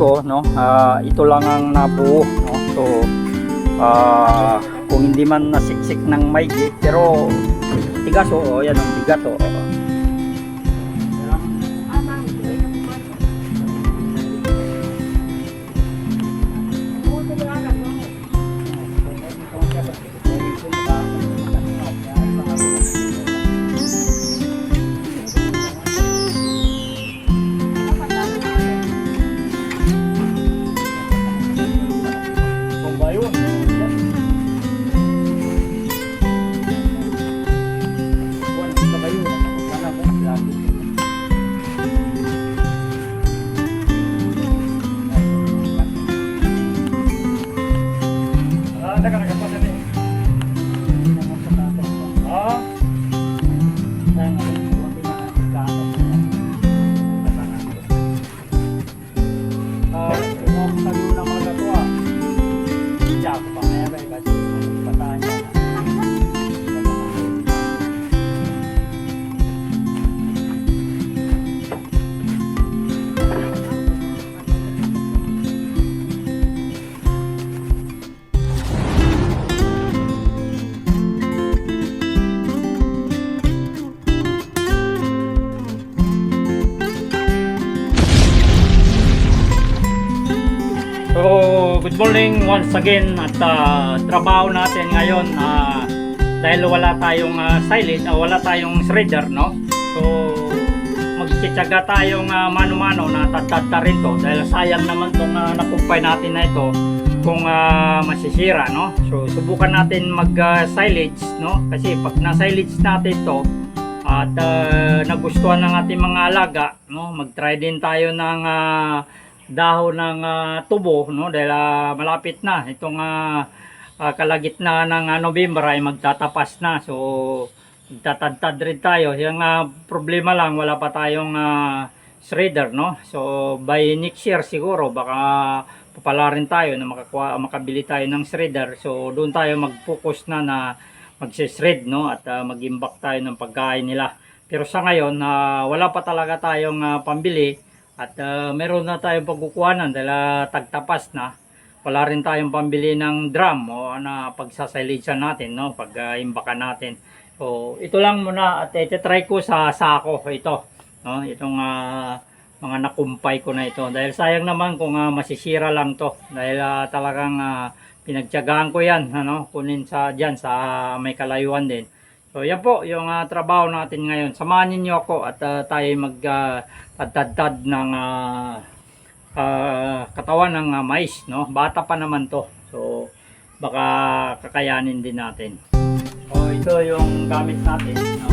ko no? Ah, ito lang ang nabuo no? So ah, kung hindi man nasiksik ng maigi pero tigas oo yan ang bigat oo good morning once again at ah, trabaho natin ngayon ah, dahil wala tayong uh, silage, ah, wala tayong shredder, no? So, magtsitsaga tayong ah, mano-mano na tatadta rin to dahil sayang naman tong uh, nakumpay natin na ito kung ah, masisira, no? So, subukan natin mag-silage, no? Kasi pag na-silage natin to at ah, nagustuhan ng ating mga alaga, no? Mag-try din tayo ng ah, dahon ng ah, tubo no? Dahil ah, malapit na. Itong ah, ah, kalagitnaan ng ah, November ay magtatapas na. So magtatadtad rin tayo. Yung ah, problema lang wala pa tayong ah, shredder no? So by next year siguro baka papala rin tayo na makakuha, makabili tayo ng shredder. So doon tayo mag-focus na na magse-shred no? At ah, mag-imbak tayo ng pagkain nila. Pero sa ngayon ah, wala pa talaga tayong ah, pambili at ah, meron na tayong pagkukuhanan dahil ah, tagtapas na. Wala rin tayong pambili ng drum o na pagsasilisan natin, no? Pag ah, imbakan natin. So, ito lang muna at ite-try ko sa sako ito, no? Itong ah, mga nakumpay ko na ito. Dahil sayang naman kung ah, masisira lang to. Dahil ah, talagang uh, pinagtiyagaan ko yan, ano? Kunin sa diyan sa may kalayuan din. So, yan po yung ah, trabaho natin ngayon. Samahan niyo ako at ah, tayo mag ah, tad-tad ng ah, ah, katawan ng ah, mais, no? Bata pa naman to. So, baka kakayanin din natin. Oh, ito yung gamit natin, no?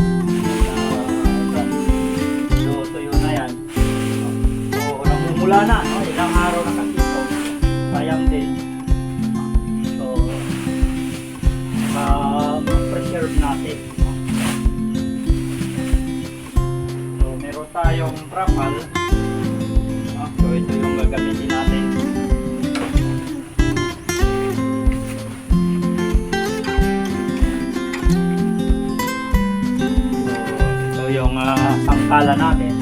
So, tuyo na yan. So, namumula na, no? Ilang araw na kasi ito. Sayang din. Preserve natin. So, meron tayong trapal. Ah, so, ito yung gagamitin natin. So, ito yung uh, sangkala natin.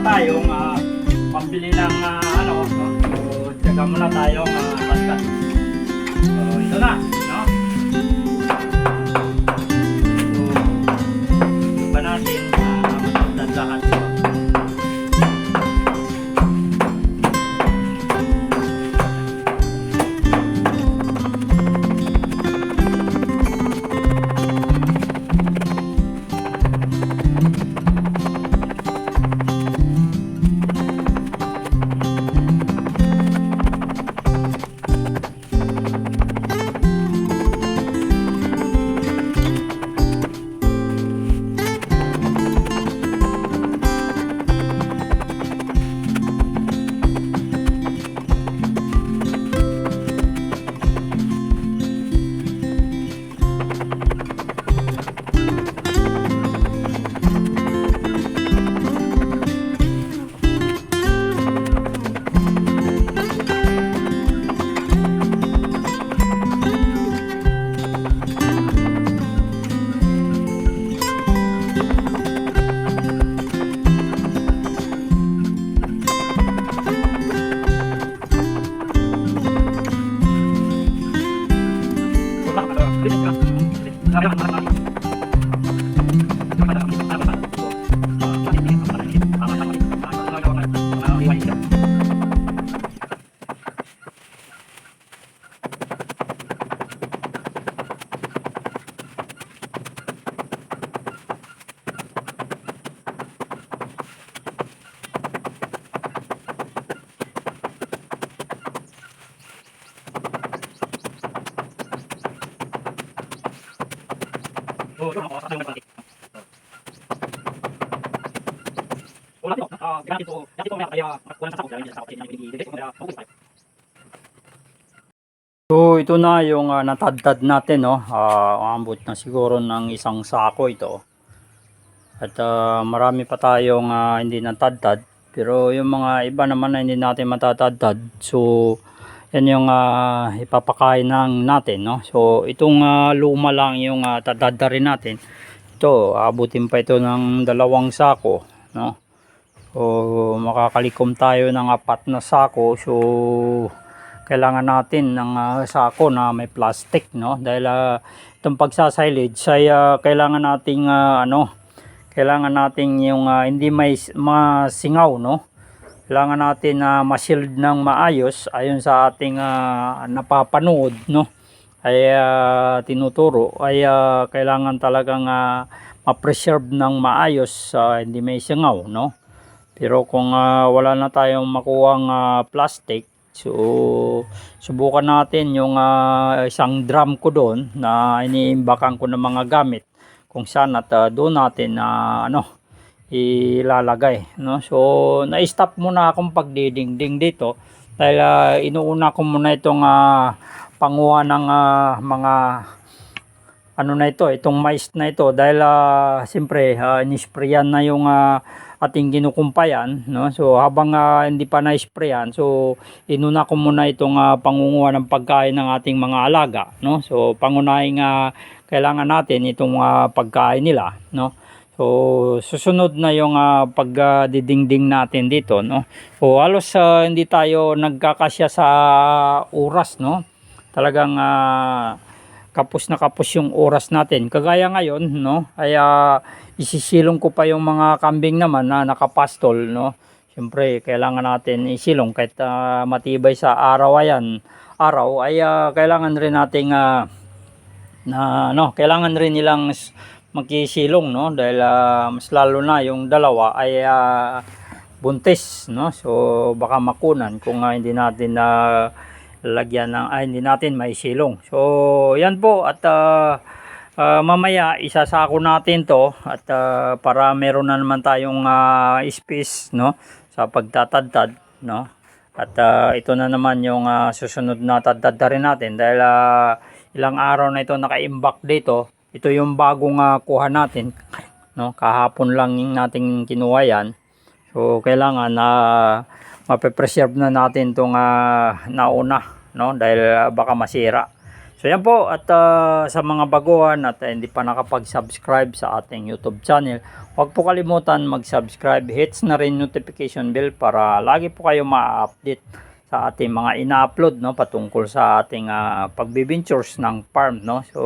Tayong ah, pambili ng ah, ano, no? So, tsaga muna tayong uh, So ito na yung uh, natadtad natin no. Ah, umabot na siguro ng isang sako ito. At ah, marami pa tayong ah, hindi natadtad. Pero yung mga iba naman na hindi natin matatadtad. So yan yung ah, ipapakain ng natin no. So itong ah, luma lang yung uh, rin natin. Ito, abutin pa ito ng dalawang sako no. So makakalikom tayo ng apat na sako. So kailangan natin ng ah, sako na may plastic no dahil ah, itong pagsasilage ay ah, kailangan nating ah, ano kailangan nating yung ah, hindi may masingaw no kailangan natin na ma-shield ng maayos ayon sa ating ah, napapanood no? Ay ah, tinuturo. Ay ah, kailangan talagang ah, ma-preserve ng maayos ah, hindi may singaw no? Pero kung ah, wala na tayong makuhang ah, plastic So, subukan natin yung ah, isang drum ko doon na iniimbakan ko ng mga gamit. Kung saan at ah, doon natin na ano ilalagay no? So na-stop muna akong pagdidingding dito dahil ah, inuuna ko muna itong ah, panguha ng ah, mga ano na ito itong mais na ito dahil uh, siyempre uh, inisprayan na yung ah, ating kinukumpayan no? So habang ah, hindi pa na-sprayan so inuna ko muna itong ah, pangunguha ng pagkain ng ating mga alaga no? So pangunahing ah, kailangan natin itong ah, pagkain nila no so susunod na yung ah, pagdidingding natin dito no so halos ah, hindi tayo nagkakasya sa oras no talagang ah, kapos na kapos yung oras natin. Kagaya ngayon, no, ay ah, isisilong ko pa yung mga kambing naman na nakapastol, no. Siyempre, kailangan natin isilong kahit ah, matibay sa araw ayan. Araw ay ah, kailangan rin nating ah, na no, kailangan rin nilang magkisilong, no, dahil ah, mas lalo na yung dalawa ay ah, buntis, no. So baka makunan kung ah, hindi natin na lagyan ng ay hindi natin may silong. So yan po at ah, ah, mamaya isasako natin to at ah, para meron na naman tayong ah, space no sa pagtatadtad no. At ah, ito na naman yung ah, susunod na tadtad rin natin dahil ah, ilang araw na ito naka-imbak dito. Ito yung bagong ah, kuha natin no kahapon lang yung nating kinuha yan. So kailangan na mape-preserve na natin itong ah, nauna no dahil ah, baka masira. So yan po at ah, sa mga baguhan at ah, hindi pa nakapag-subscribe sa ating YouTube channel, huwag po kalimutan mag-subscribe, hits na rin notification bell para lagi po kayo ma-update sa ating mga ina-upload no patungkol sa ating uh, pagbibintures ng farm no. So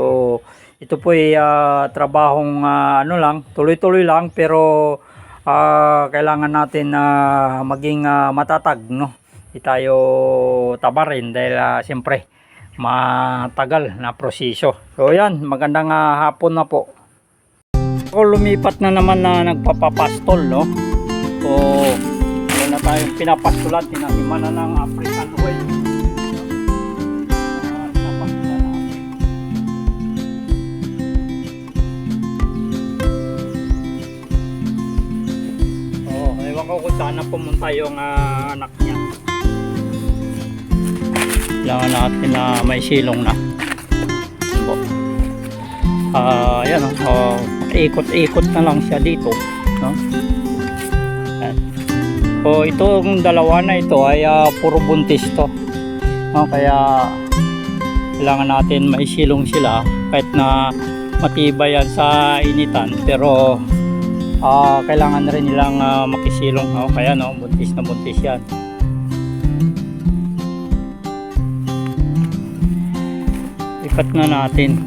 ito po ay ah, trabahong ah, ano lang, tuloy-tuloy lang pero ah, kailangan natin na maging ah, matatag no. Hindi tayo tabarin dahil ah, siyempre matagal na proseso. So yan, magandang ah, hapon na po. Ako lumipat na naman na nagpapapastol, no? So, tayong pinapastulan, tinaniman na ng African oil. Ah. Oh, ewan ko kung saan na pumunta yung ah, anak niya. Kailangan natin na may silong na. Ah, yan oh. oh ikot-ikot na lang siya dito, no? So, itong dalawa na ito ay ah, puro buntis to. No, kaya kailangan natin may silong sila kahit na matibay yan sa initan pero ah, kailangan rin nilang ah, makisilong no? kaya no buntis na buntis yan ikat na natin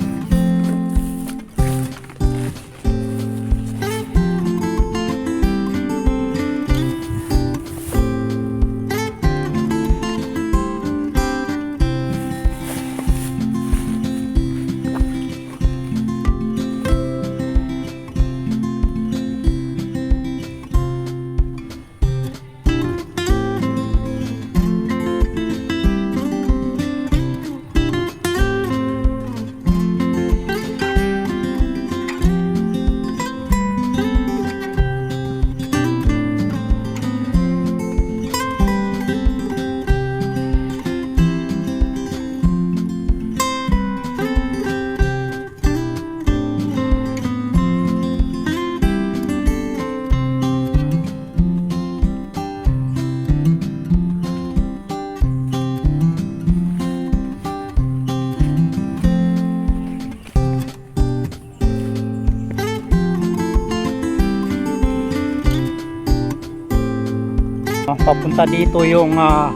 Papunta dito yung ah,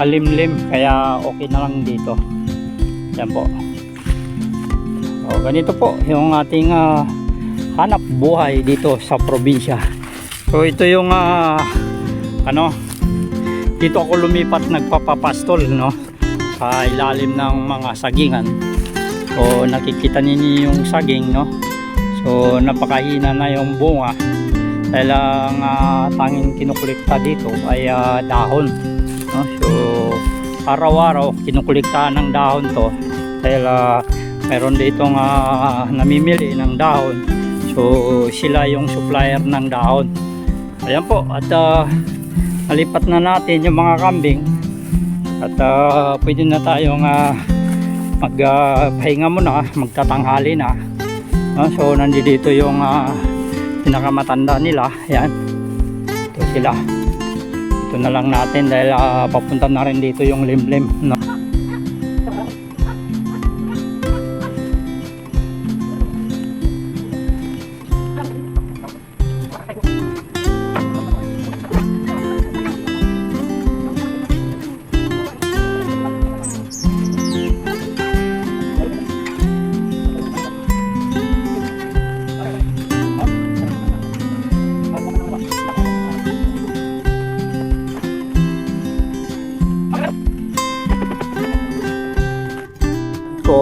alimlim kaya okay na lang dito. Yan po. O, ganito po yung ating ah, hanap buhay dito sa probinsya. So ito yung ah, ano dito ako lumipat nagpapapastol no sa ilalim ng mga sagingan. So nakikita ninyo yung saging no? So napakahina na yung bunga dahil ang ah, tanging kinukulikta dito ay ah, dahon no? so araw-araw kinukulikta ng dahon to dahil ah, meron ditong ah, namimili ng dahon so sila yung supplier ng dahon ayan po at uh, nalipat na natin yung mga kambing at ah, pwede na tayong uh, magpahinga muna magtatanghali na no? so nandito yung ah, pinakamatanda nila. Yan ito sila. Ito na lang natin dahil ah, papunta na rin dito yung limlim no?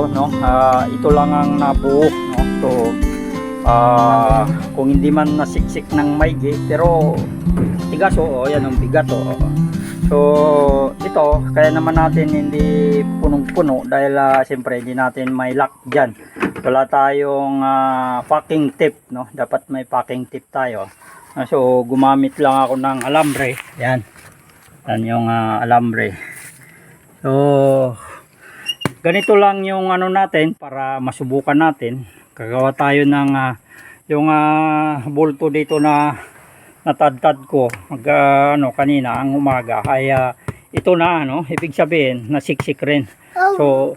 No? Ah, ito lang ang nabuo no? So ah, kung hindi man nasiksik ng maigi pero tigas oo yan ang bigat oo so ito kaya naman natin hindi punong-puno dahil ah, siyempre hindi natin may lock dyan. Wala tayong ah, packing tip no? Dapat may packing tip tayo. So gumamit lang ako ng alambre. Yan. Yan yung ah, alambre. So ganito lang yung ano natin para masubukan natin. Gagawa tayo ng ah, yung ah, bulto dito na natadtad ko. Mag ah, ano kanina ang umaga. Ay ah, ito na ano ibig sabihin nasiksik rin. So,